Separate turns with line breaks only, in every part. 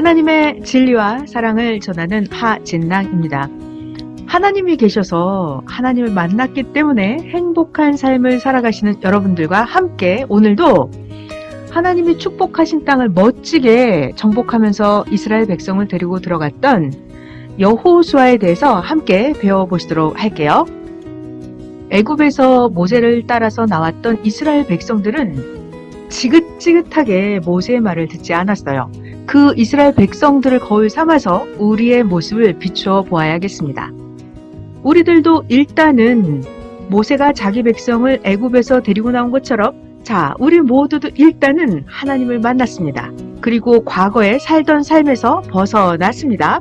하나님의 진리와 사랑을 전하는 하진랑입니다. 하나님이 계셔서 하나님을 만났기 때문에 행복한 삶을 살아가시는 여러분들과 함께 오늘도 하나님이 축복하신 땅을 멋지게 정복하면서 이스라엘 백성을 데리고 들어갔던 여호수아에 대해서 함께 배워보시도록 할게요. 애굽에서 모세를 따라서 나왔던 이스라엘 백성들은 지긋지긋하게 모세의 말을 듣지 않았어요. 그 이스라엘 백성들을 거울 삼아서 우리의 모습을 비추어 보아야겠습니다. 우리들도 일단은 모세가 자기 백성을 애굽에서 데리고 나온 것처럼 자, 우리 모두도 일단은 하나님을 만났습니다. 그리고 과거에 살던 삶에서 벗어났습니다.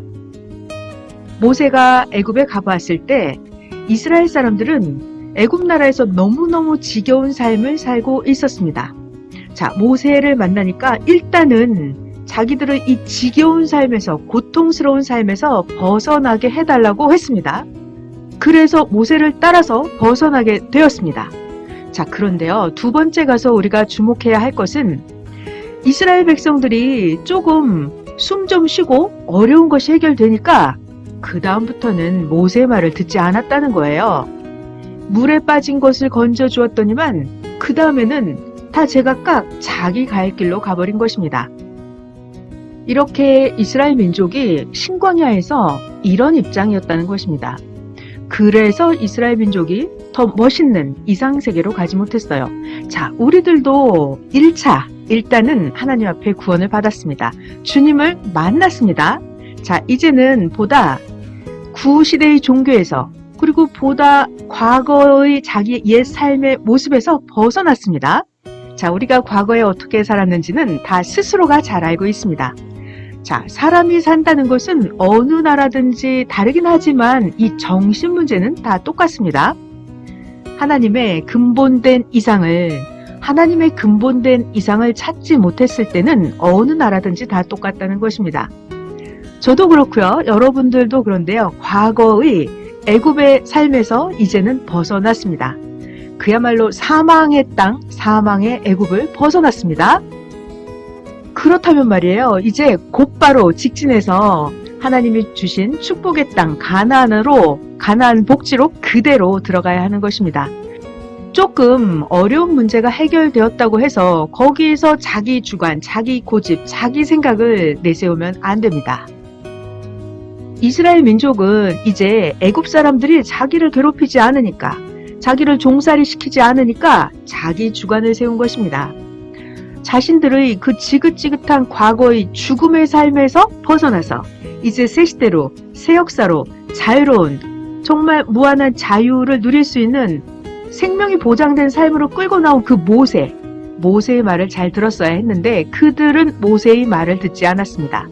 모세가 애굽에 가보았을 때 이스라엘 사람들은 애굽 나라에서 너무너무 지겨운 삶을 살고 있었습니다. 자, 모세를 만나니까 일단은 자기들을 이 지겨운 삶에서 고통스러운 삶에서 벗어나게 해달라고 했습니다. 그래서 모세를 따라서 벗어나게 되었습니다. 자, 그런데요. 두 번째 가서 우리가 주목해야 할 것은 이스라엘 백성들이 조금 숨 좀 쉬고 어려운 것이 해결되니까 그다음부터는 모세의 말을 듣지 않았다는 거예요. 물에 빠진 것을 건져 주었더니만 그 다음에는 다 제각각 자기 갈 길로 가버린 것입니다. 이렇게 이스라엘 민족이 신광야에서 이런 입장이었다는 것입니다. 그래서 이스라엘 민족이 더 멋있는 이상세계로 가지 못했어요. 자, 우리들도 1차, 일단은 하나님 앞에 구원을 받았습니다. 주님을 만났습니다. 자, 이제는 보다 구시대의 종교에서 그리고 보다 과거의 자기 옛 삶의 모습에서 벗어났습니다. 자, 우리가 과거에 어떻게 살았는지는 다 스스로가 잘 알고 있습니다. 자, 사람이 산다는 것은 어느 나라든지 다르긴 하지만 이 정신 문제는 다 똑같습니다. 하나님의 근본된 이상을, 하나님의 근본된 이상을 찾지 못했을 때는 어느 나라든지 다 똑같다는 것입니다. 저도 그렇고요. 여러분들도 그런데요. 과거의 애굽의 삶에서 이제는 벗어났습니다. 그야말로 사망의 땅, 사망의 애굽을 벗어났습니다. 그렇다면 말이에요. 이제 곧바로 직진해서 하나님이 주신 축복의 땅 가나안으로 가나안 복지로 그대로 들어가야 하는 것입니다. 조금 어려운 문제가 해결되었다고 해서 거기에서 자기 주관, 자기 고집, 자기 생각을 내세우면 안 됩니다. 이스라엘 민족은 이제 애굽 사람들이 자기를 괴롭히지 않으니까 자기를 종살이 시키지 않으니까 자기 주관을 세운 것입니다. 자신들의 그 지긋지긋한 과거의 죽음의 삶에서 벗어나서 이제 새 시대로 새 역사로 자유로운 정말 무한한 자유를 누릴 수 있는 생명이 보장된 삶으로 끌고 나온 그 모세 모세의 말을 잘 들었어야 했는데 그들은 모세의 말을 듣지 않았습니다.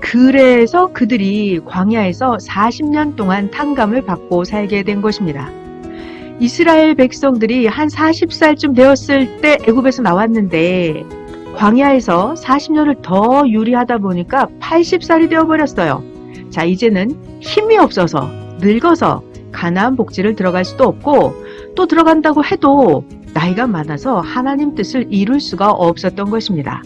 그래서 그들이 광야에서 40년 동안 탕감을 받고 살게 된 것입니다. 이스라엘 백성들이 한 40살쯤 되었을 때 애굽에서 나왔는데 광야에서 40년을 더 유리하다 보니까 80살이 되어버렸어요. 자, 이제는 힘이 없어서 늙어서 가나안 복지를 들어갈 수도 없고 또 들어간다고 해도 나이가 많아서 하나님 뜻을 이룰 수가 없었던 것입니다.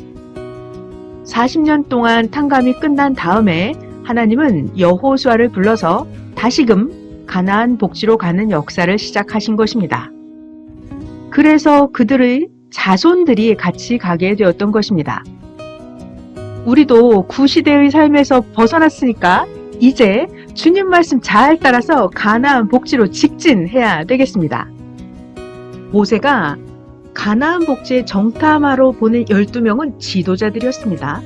40년 동안 탕감이 끝난 다음에 하나님은 여호수아를 불러서 다시금 가나안 복지로 가는 역사를 시작하신 것입니다. 그래서 그들의 자손들이 같이 가게 되었던 것입니다. 우리도 구시대의 삶에서 벗어났으니까 이제 주님 말씀 잘 따라서 가나안 복지로 직진해야 되겠습니다. 모세가 가나안 복지에 정탐하러 보낸 12명은 지도자들이었습니다.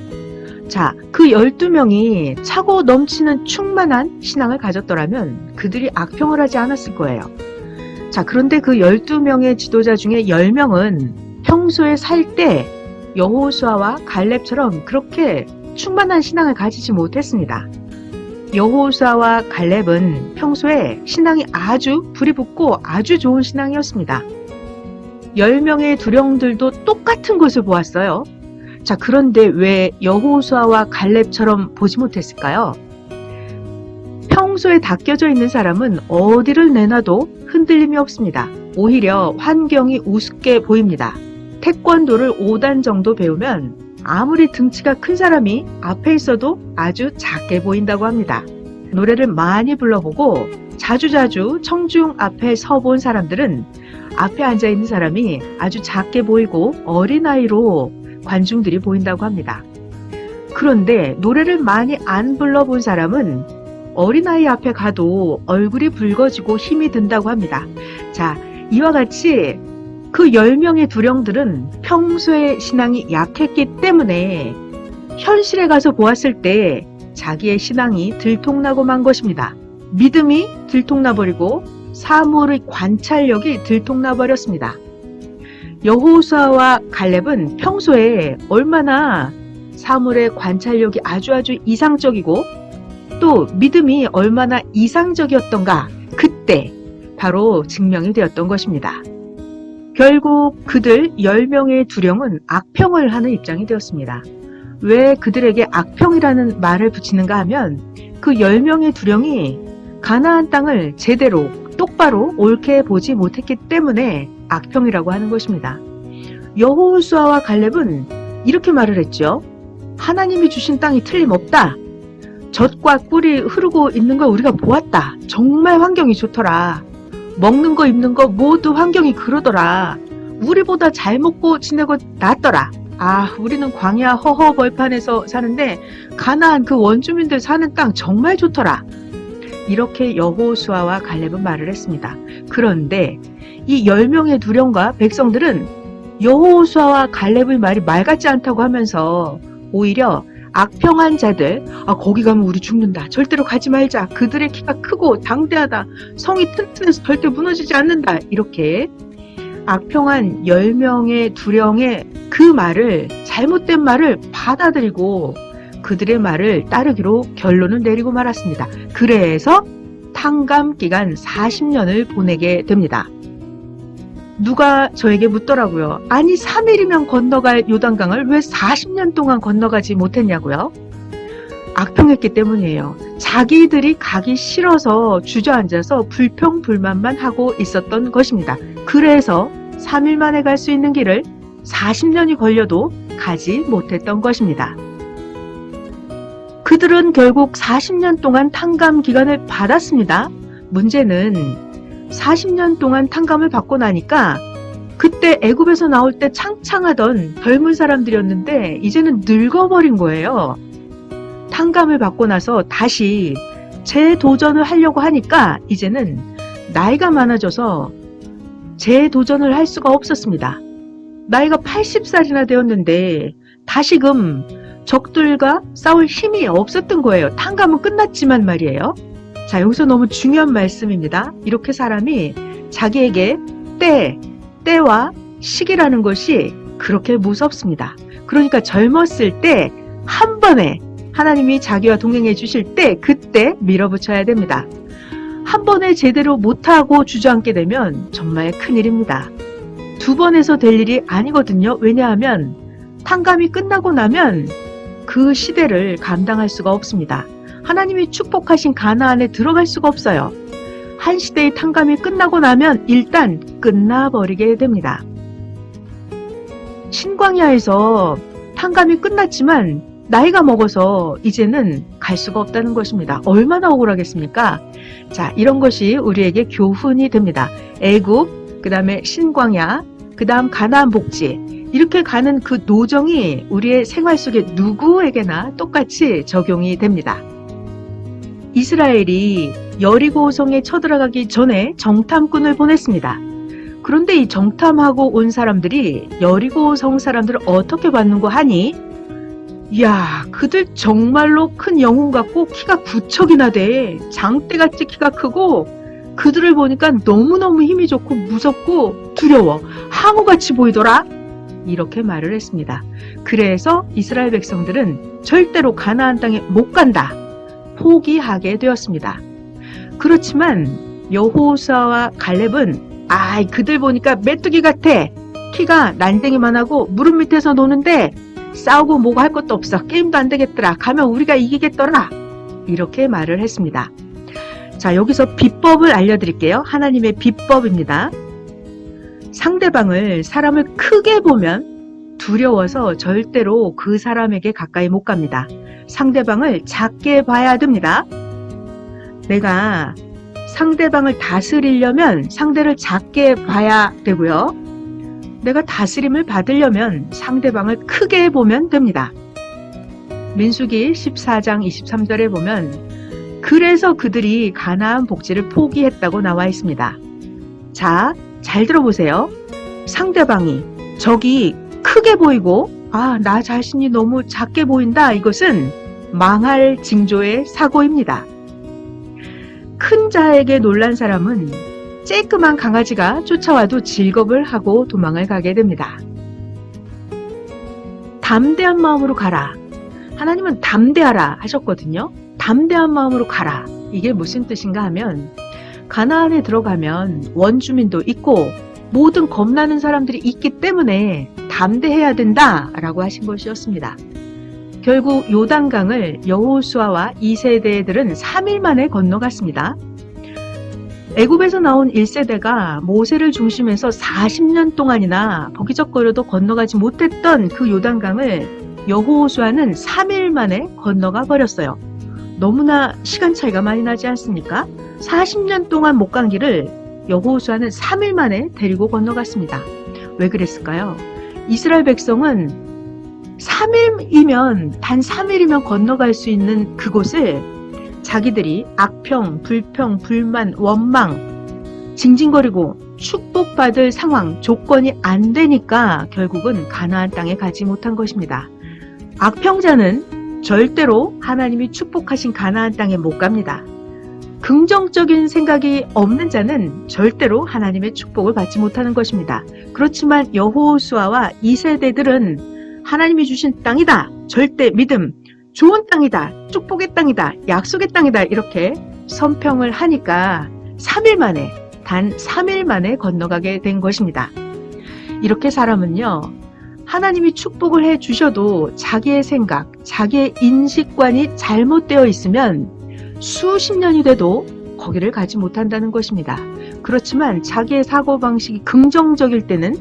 자, 그 12명이 차고 넘치는 충만한 신앙을 가졌더라면 그들이 악평을 하지 않았을 거예요. 자, 그런데 그 12명의 지도자 중에 10명은 평소에 살 때 여호수아와 갈렙처럼 그렇게 충만한 신앙을 가지지 못했습니다. 여호수아와 갈렙은 평소에 신앙이 아주 불이 붙고 아주 좋은 신앙이었습니다. 10명의 두령들도 똑같은 것을 보았어요. 자, 그런데 왜 여호수아와 갈렙처럼 보지 못했을까요? 평소에 닦여져 있는 사람은 어디를 내놔도 흔들림이 없습니다. 오히려 환경이 우습게 보입니다. 태권도를 5단 정도 배우면 아무리 등치가 큰 사람이 앞에 있어도 아주 작게 보인다고 합니다. 노래를 많이 불러보고 자주자주 청중 앞에 서본 사람들은 앞에 앉아 있는 사람이 아주 작게 보이고 어린아이로 관중들이 보인다고 합니다. 그런데 노래를 많이 안 불러본 사람은 어린아이 앞에 가도 얼굴이 붉어지고 힘이 든다고 합니다. 자, 이와 같이 그 10명의 두령들은 평소에 신앙이 약했기 때문에 현실에 가서 보았을 때 자기의 신앙이 들통나고 만 것입니다. 믿음이 들통나버리고 사물의 관찰력이 들통나버렸습니다. 여호수아와 갈렙은 평소에 얼마나 사물의 관찰력이 아주 아주 이상적이고 또 믿음이 얼마나 이상적이었던가 그때 바로 증명이 되었던 것입니다. 결국 그들 10명의 두령은 악평을 하는 입장이 되었습니다. 왜 그들에게 악평이라는 말을 붙이는가 하면 그 10명의 두령이 가나안 땅을 제대로 똑바로 옳게 보지 못했기 때문에 악평이라고 하는 것입니다. 여호수아와 갈렙은 이렇게 말을 했죠. 하나님이 주신 땅이 틀림없다. 젖과 꿀이 흐르고 있는 걸 우리가 보았다. 정말 환경이 좋더라. 먹는 거 입는 거 모두 환경이 그러더라. 우리보다 잘 먹고 지내고 낫더라. 아, 우리는 광야 허허 벌판에서 사는데 가나안 그 원주민들 사는 땅 정말 좋더라. 이렇게 여호수아와 갈렙은 말을 했습니다. 그런데 이 10명의 두령과 백성들은 여호수아와 갈렙의 말이 말 같지 않다고 하면서 오히려 악평한 자들, 아, 거기 가면 우리 죽는다. 절대로 가지 말자. 그들의 키가 크고 당대하다. 성이 튼튼해서 절대 무너지지 않는다. 이렇게 악평한 10명의 두령의 그 말을, 잘못된 말을 받아들이고 그들의 말을 따르기로 결론을 내리고 말았습니다. 그래서 탕감 기간 40년을 보내게 됩니다. 누가 저에게 묻더라고요. 아니 3일이면 건너갈 요단강을 왜 40년 동안 건너가지 못했냐고요? 악평했기 때문이에요. 자기들이 가기 싫어서 주저앉아서 불평불만만 하고 있었던 것입니다. 그래서 3일 만에 갈 수 있는 길을 40년이 걸려도 가지 못했던 것입니다. 그들은 결국 40년 동안 탕감 기간을 받았습니다. 문제는 40년 동안 탕감을 받고 나니까 그때 애굽에서 나올 때 창창하던 젊은 사람들이었는데 이제는 늙어버린 거예요. 탕감을 받고 나서 다시 재도전을 하려고 하니까 이제는 나이가 많아져서 재도전을 할 수가 없었습니다. 나이가 80살이나 되었는데 다시금 적들과 싸울 힘이 없었던 거예요. 탕감은 끝났지만 말이에요. 자, 여기서 너무 중요한 말씀입니다. 이렇게 사람이 자기에게 때, 때와 시기라는 것이 그렇게 무섭습니다. 그러니까 젊었을 때 한 번에 하나님이 자기와 동행해 주실 때 그때 밀어붙여야 됩니다. 한 번에 제대로 못하고 주저앉게 되면 정말 큰일입니다. 두 번에서 될 일이 아니거든요. 왜냐하면 탕감이 끝나고 나면 그 시대를 감당할 수가 없습니다. 하나님이 축복하신 가나안에 들어갈 수가 없어요. 한 시대의 탕감이 끝나고 나면 일단 끝나버리게 됩니다. 신광야에서 탕감이 끝났지만 나이가 먹어서 이제는 갈 수가 없다는 것입니다. 얼마나 억울하겠습니까? 자, 이런 것이 우리에게 교훈이 됩니다. 애굽, 그 다음에 신광야, 그 다음 가나안 복지, 이렇게 가는 그 노정이 우리의 생활 속에 누구에게나 똑같이 적용이 됩니다. 이스라엘이 여리고성에 쳐들어가기 전에 정탐꾼을 보냈습니다. 그런데 이 정탐하고 온 사람들이 여리고성 사람들을 어떻게 봤는고 하니 이야 그들 정말로 큰 영웅 같고 키가 구척이나 돼 장대같이 키가 크고 그들을 보니까 너무너무 힘이 좋고 무섭고 두려워 항우같이 보이더라 이렇게 말을 했습니다. 그래서 이스라엘 백성들은 절대로 가나안 땅에 못 간다. 포기하게 되었습니다. 그렇지만 여호수아와 갈렙은 아, 그들 보니까 메뚜기 같아. 키가 난쟁이만 하고 무릎 밑에서 노는데 싸우고 뭐고 할 것도 없어. 게임도 안 되겠더라. 가면 우리가 이기겠더라. 이렇게 말을 했습니다. 자, 여기서 비법을 알려드릴게요. 하나님의 비법입니다. 상대방을 사람을 크게 보면 두려워서 절대로 그 사람에게 가까이 못 갑니다. 상대방을 작게 봐야 됩니다. 내가 상대방을 다스리려면 상대를 작게 봐야 되고요. 내가 다스림을 받으려면 상대방을 크게 보면 됩니다. 민수기 14장 23절에 보면 그래서 그들이 가나안 복지를 포기했다고 나와 있습니다. 자, 잘 들어보세요. 상대방이 적이 크게 보이고 아, 나 자신이 너무 작게 보인다. 이것은 망할 징조의 사고입니다. 큰 자에게 놀란 사람은 쬐끄만 강아지가 쫓아와도 질겁을 하고 도망을 가게 됩니다. 담대한 마음으로 가라. 하나님은 담대하라 하셨거든요. 담대한 마음으로 가라. 이게 무슨 뜻인가 하면 가나안에 들어가면 원주민도 있고 모든 겁나는 사람들이 있기 때문에 담대해야 된다라고 하신 것이었습니다. 결국 요단강을 여호수아와 2세대들은 3일 만에 건너갔습니다. 애굽에서 나온 1세대가 모세를 중심해서 40년 동안이나 버기적거려도 건너가지 못했던 그 요단강을 여호수아는 3일 만에 건너가 버렸어요. 너무나 시간 차이가 많이 나지 않습니까? 40년 동안 못 간 길을 여호수아는 3일 만에 데리고 건너갔습니다. 왜 그랬을까요? 이스라엘 백성은 3일이면 단 3일이면 건너갈 수 있는 그곳을 자기들이 악평, 불평, 불만, 원망, 징징거리고 축복받을 상황, 조건이 안 되니까 결국은 가나안 땅에 가지 못한 것입니다. 악평자는 절대로 하나님이 축복하신 가나안 땅에 못 갑니다. 긍정적인 생각이 없는 자는 절대로 하나님의 축복을 받지 못하는 것입니다. 그렇지만 여호수아와 2세대들은 하나님이 주신 땅이다. 절대 믿음. 좋은 땅이다. 축복의 땅이다. 약속의 땅이다. 이렇게 선평을 하니까 3일 만에 단 3일 만에 건너가게 된 것입니다. 이렇게 사람은요. 하나님이 축복을 해 주셔도 자기의 생각, 자기의 인식관이 잘못되어 있으면 수십 년이 돼도 거기를 가지 못한다는 것입니다. 그렇지만 자기의 사고방식이 긍정적일 때는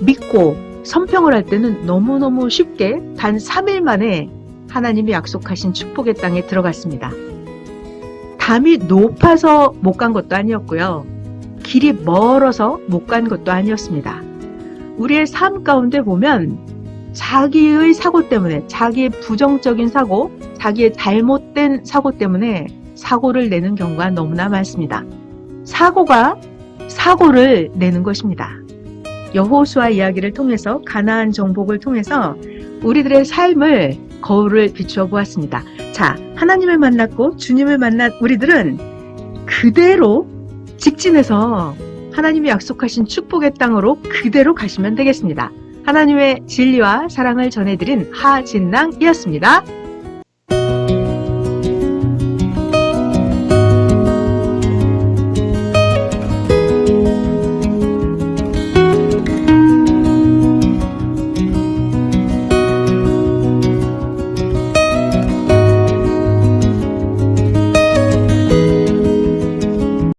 믿고 선평을 할 때는 너무너무 쉽게 단 3일 만에 하나님이 약속하신 축복의 땅에 들어갔습니다. 담이 높아서 못 간 것도 아니었고요. 길이 멀어서 못 간 것도 아니었습니다. 우리의 삶 가운데 보면 자기의 사고 때문에, 자기의 부정적인 사고, 자기의 잘못된 사고 때문에 사고를 내는 경우가 너무나 많습니다. 사고가 사고를 내는 것입니다. 여호수아 이야기를 통해서 가나안 정복을 통해서 우리들의 삶을 거울을 비추어 보았습니다. 자, 하나님을 만났고 주님을 만난 우리들은 그대로 직진해서 하나님이 약속하신 축복의 땅으로 그대로 가시면 되겠습니다. 하나님의 진리와 사랑을 전해드린 하진낭이었습니다.